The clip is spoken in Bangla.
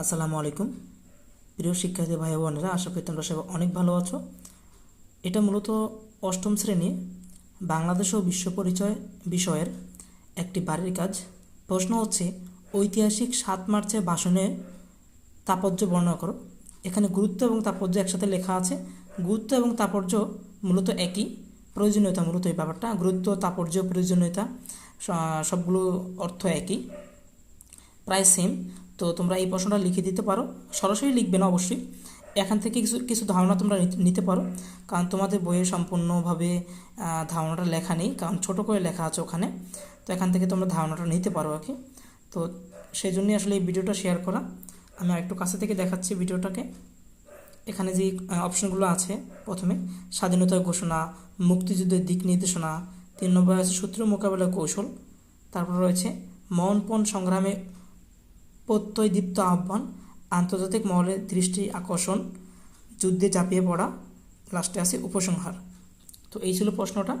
আসসালামু আলাইকুম। প্রিয় শিক্ষার্থী ভাই বোনেরা, আশা করি তোমরা সবাই অনেক ভালো আছো। এটা মূলত অষ্টম শ্রেণি, বাংলাদেশ ও বিশ্ব পরিচয় বিষয়ের একটি বাড়ির কাজ। প্রশ্ন হচ্ছে, ঐতিহাসিক সাত মার্চে ভাষণে তাৎপর্য বর্ণনা করো। এখানে গুরুত্ব এবং তাৎপর্য একসাথে লেখা আছে। গুরুত্ব এবং তাৎপর্য মূলত একই। প্রয়োজনীয়তা মূলত এই ব্যাপারটা। গুরুত্ব, তাৎপর্য, প্রয়োজনীয়তা সবগুলো অর্থ একই। প্রায় সেম তো তোমরা এই প্রশ্নটা লিখে দিতে পারো। সরাসরি লিখবে না অবশ্যই। এখান থেকে কিছু কিছু ধারণা তোমরা নিতে- পারো। কারণ তোমাদের বইয়ে সম্পূর্ণভাবে ধারণাটা লেখা নেই। কারণ ছোট করে লেখা আছে ওখানে। তো এখান থেকে তোমরা ধারণাটা নিতে পারো আর কি। তো সেই জন্যই আসলে এই ভিডিওটা শেয়ার করা। আমি আরেকটু কাছে থেকে দেখাচ্ছি ভিডিওটাকে। এখানে যে অপশনগুলো আছে প্রথমে, স্বাধীনতার ঘোষণা, মুক্তিযুদ্ধের দিক নির্দেশনা, তিন নম্বর আছে শত্রু মোকাবেলার কৌশল। তারপর রয়েছে মনপণ সংগ্রামে প্রত্যয়দীপ্ত আহ্বান আন্তর্জাতিক মহলের দৃষ্টি আকর্ষণ, যুদ্ধে চাপিয়ে পড়া, লাস্টে আছে উপসংহার। তো এই ছিল প্রশ্নটা।